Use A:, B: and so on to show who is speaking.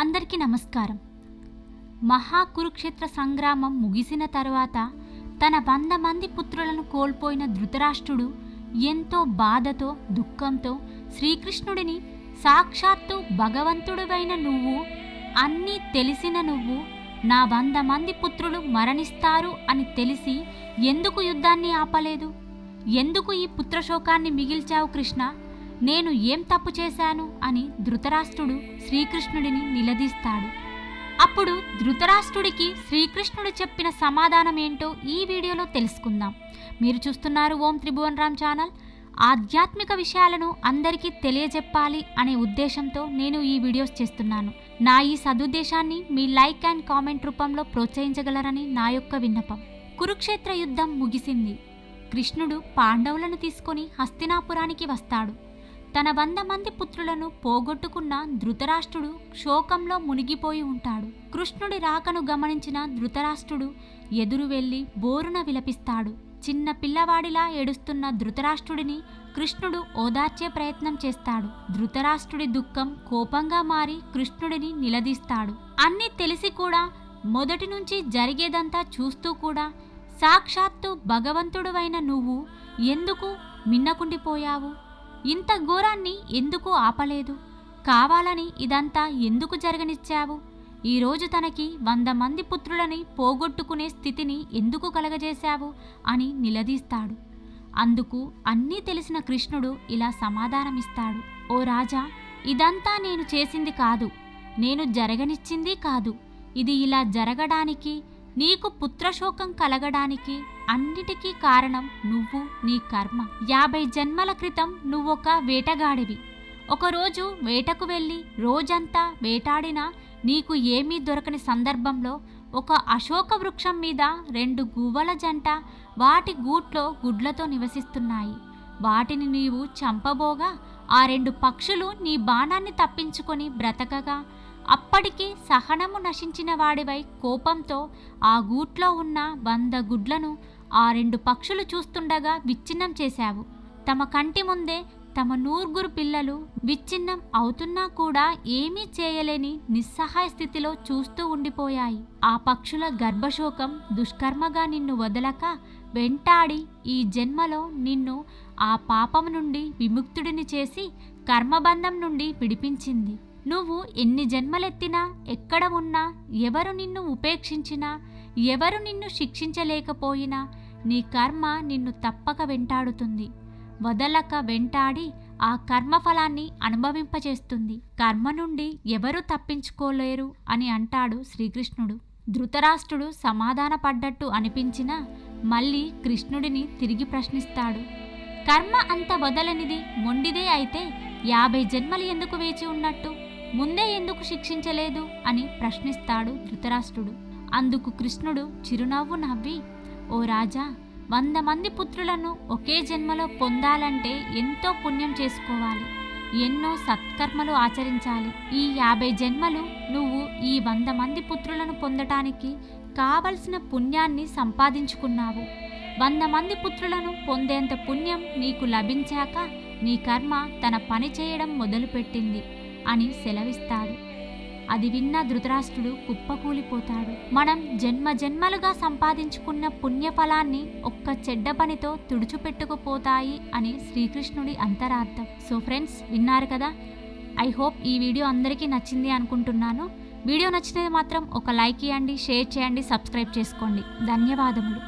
A: అందరికీ నమస్కారం. మహాకురుక్షేత్ర సంగ్రామం ముగిసిన తర్వాత తన వంద మంది పుత్రులను కోల్పోయిన ధృతరాష్ట్రుడు ఎంతో బాధతో దుఃఖంతో శ్రీకృష్ణుడిని సాక్షాత్తు భగవంతుడివైన నువ్వు అన్నీ తెలిసిన నువ్వు నా వంద మంది పుత్రులు మరణిస్తారు అని తెలిసి ఎందుకు యుద్ధాన్ని ఆపలేదు? ఎందుకు ఈ పుత్రశోకాన్ని మిగిల్చావు కృష్ణ? నేను ఏం తప్పు చేశాను అని ధృతరాష్ట్రుడు శ్రీకృష్ణుడిని నిలదీస్తాడు. అప్పుడు ధృతరాష్ట్రుడికి శ్రీకృష్ణుడు చెప్పిన సమాధానం ఏంటో ఈ వీడియోలో తెలుసుకుందాం. మీరు చూస్తున్నారు ఓం త్రిభువన్ రామ్ ఛానల్. ఆధ్యాత్మిక విషయాలను అందరికీ తెలియజెప్పాలి అనే ఉద్దేశంతో నేను ఈ వీడియోస్ చేస్తున్నాను. నా ఈ సదుద్దేశాన్ని మీ లైక్ అండ్ కామెంట్ రూపంలో ప్రోత్సహించగలరని నా యొక్క విన్నపం. కురుక్షేత్ర యుద్ధం ముగిసింది. కృష్ణుడు పాండవులను తీసుకొని హస్తినాపురానికి వస్తాడు. తన వంద మంది పుత్రులను పోగొట్టుకున్న ధృతరాష్ట్రుడు శోకంలో మునిగిపోయి ఉంటాడు. కృష్ణుడి రాకను గమనించిన ధృతరాష్ట్రుడు ఎదురు వెళ్ళి బోరున విలపిస్తాడు. చిన్న పిల్లవాడిలా ఏడుస్తున్న ధృతరాష్ట్రుడిని కృష్ణుడు ఓదార్చే ప్రయత్నం చేస్తాడు. ధృతరాష్ట్రుడి దుఃఖం కోపంగా మారి కృష్ణుడిని నిలదీస్తాడు. అన్నీ తెలిసి కూడా మొదటి నుంచి జరిగేదంతా చూస్తూ కూడా సాక్షాత్తు భగవంతుడువైన నువ్వు ఎందుకు మిన్నకుండిపోయావు? ఇంత ఘోరాన్ని ఎందుకు ఆపలేదు? కావాలని ఇదంతా ఎందుకు జరగనిచ్చావు? ఈరోజు తనకి వంద మంది పుత్రులని పోగొట్టుకునే స్థితిని ఎందుకు కలగజేశావు? అని నిలదీస్తాడు. అందుకు అన్నీ తెలిసిన కృష్ణుడు ఇలా సమాధానమిస్తాడు. ఓ రాజా ఇదంతా నేను చేసింది కాదు. నేను జరగనిచ్చింది కాదు. ఇది ఇలా జరగడానికి నీకు పుత్రశోకం కలగడానికి అన్నిటికీ కారణం నువ్వు నీ కర్మ. యాభై జన్మల క్రితం నువ్వొక వేటగాడివి. ఒకరోజు వేటకు వెళ్ళి రోజంతా వేటాడినా నీకు ఏమీ దొరకని సందర్భంలో ఒక అశోక వృక్షం మీద రెండు గువ్వల జంట వాటి గూట్లో గుడ్లతో నివసిస్తున్నాయి. వాటిని నీవు చంపబోగా ఆ రెండు పక్షులు నీ బాణాన్ని తప్పించుకొని బ్రతకగా. అప్పటికి సహనము నశించిన వాడివై కోపంతో ఆ గూట్లో ఉన్న వంద గుడ్లను ఆ రెండు పక్షులు చూస్తుండగా విచ్ఛిన్నం చేశావు. తమ కంటి ముందే తమ నూరుగురు పిల్లలు విచ్ఛిన్నం అవుతున్నా కూడా ఏమీ చేయలేని నిస్సహాయ స్థితిలో చూస్తూ ఉండిపోయాయి. ఆ పక్షుల గర్భశోకం దుష్కర్మగా నిన్ను వదలక వెంటాడి ఈ జన్మలో నిన్ను ఆ పాపం నుండి విముక్తుడిని చేసి కర్మబంధం నుండి విడిపించింది. నువ్వు ఎన్ని జన్మలెత్తినా ఎక్కడ ఉన్నా ఎవరు నిన్ను ఉపేక్షించినా ఎవరు నిన్ను శిక్షించలేకపోయినా నీ కర్మ నిన్ను తప్పక వెంటాడుతుంది. వదలక వెంటాడి ఆ కర్మఫలాన్ని అనుభవింపచేస్తుంది కర్మ నుండి ఎవరు తప్పించుకోలేరు అని అంటాడు శ్రీకృష్ణుడు. ధృతరాష్ట్రుడు సమాధానపడ్డట్టు అనిపించినా మళ్ళీ కృష్ణుడిని తిరిగి ప్రశ్నిస్తాడు. కర్మ అంత వదలనిది మొండిదే అయితే యాభై జన్మలు ఎందుకు వేచి ఉన్నట్టు? ముందే ఎందుకు శిక్షించలేదు అని ప్రశ్నిస్తాడు ధృతరాష్ట్రుడు. అందుకు కృష్ణుడు చిరునవ్వు నవ్వి ఓ రాజా వంద మంది పుత్రులను ఒకే జన్మలో పొందాలంటే ఎంతో పుణ్యం చేసుకోవాలి. ఎన్నో సత్కర్మలు ఆచరించాలి. ఈ యాభై జన్మలు నువ్వు ఈ వంద మంది పుత్రులను పొందటానికి కావలసిన పుణ్యాన్ని సంపాదించుకున్నావు. వంద మంది పుత్రులను పొందేంత పుణ్యం నీకు లభించాక నీ కర్మ తన పని చేయడం మొదలుపెట్టింది అని సెలవిస్తాడు. అది విన్న ధృతరాష్ట్రుడు కుప్పకూలిపోతాడు. మనం జన్మ జన్మలుగా సంపాదించుకున్న పుణ్యఫలాన్ని ఒక్క చెడ్డ పనితో తుడుచుపెట్టుకుపోతాయి అని శ్రీకృష్ణుడి అంతరార్థం. సో ఫ్రెండ్స్ విన్నారు కదా? ఐ హోప్ ఈ వీడియో అందరికీ నచ్చింది అనుకుంటున్నాను. వీడియో నచ్చినది మాత్రం ఒక లైక్ ఇవ్వండి షేర్ చేయండి సబ్స్క్రైబ్ చేసుకోండి. ధన్యవాదములు.